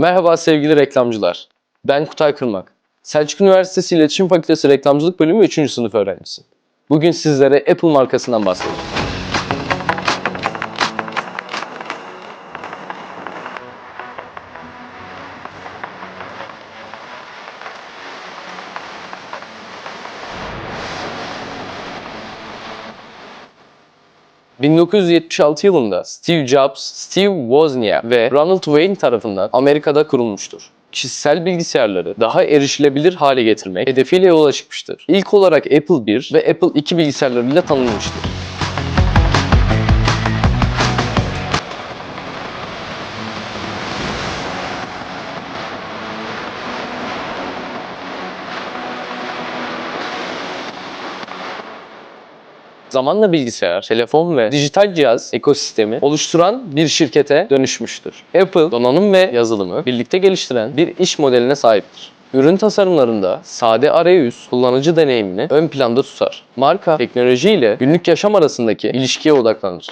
Merhaba sevgili reklamcılar. Ben Kutay Kırmak. Selçuk Üniversitesi İletişim Fakültesi Reklamcılık Bölümü 3. sınıf öğrencisi. Bugün sizlere Apple markasından bahsedeceğim. ...1976 yılında Steve Jobs, Steve Wozniak ve Ronald Wayne tarafından Amerika'da kurulmuştur. Kişisel bilgisayarları daha erişilebilir hale getirmek hedefiyle yola çıkmıştır. İlk olarak Apple 1 ve Apple 2 bilgisayarlarıyla tanınmıştır. Zamanla bilgisayar, telefon ve dijital cihaz ekosistemi oluşturan bir şirkete dönüşmüştür. Apple donanım ve yazılımı birlikte geliştiren bir iş modeline sahiptir. Ürün tasarımlarında sade arayüz kullanıcı deneyimini ön planda tutar. Marka teknoloji ile günlük yaşam arasındaki ilişkiye odaklanır.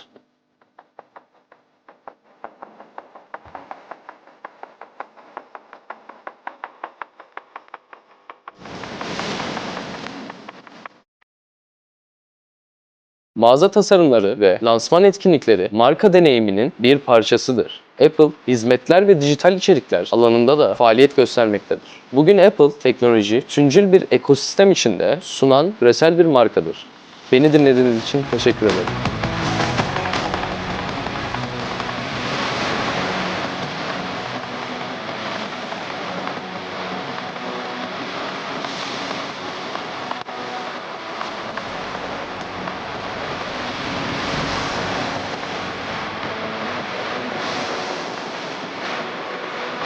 Mağaza tasarımları ve lansman etkinlikleri marka deneyiminin bir parçasıdır. Apple, hizmetler ve dijital içerikler alanında da faaliyet göstermektedir. Bugün Apple, teknoloji, tüncül bir ekosistem içinde sunan küresel bir markadır. Beni dinlediğiniz için teşekkür ederim.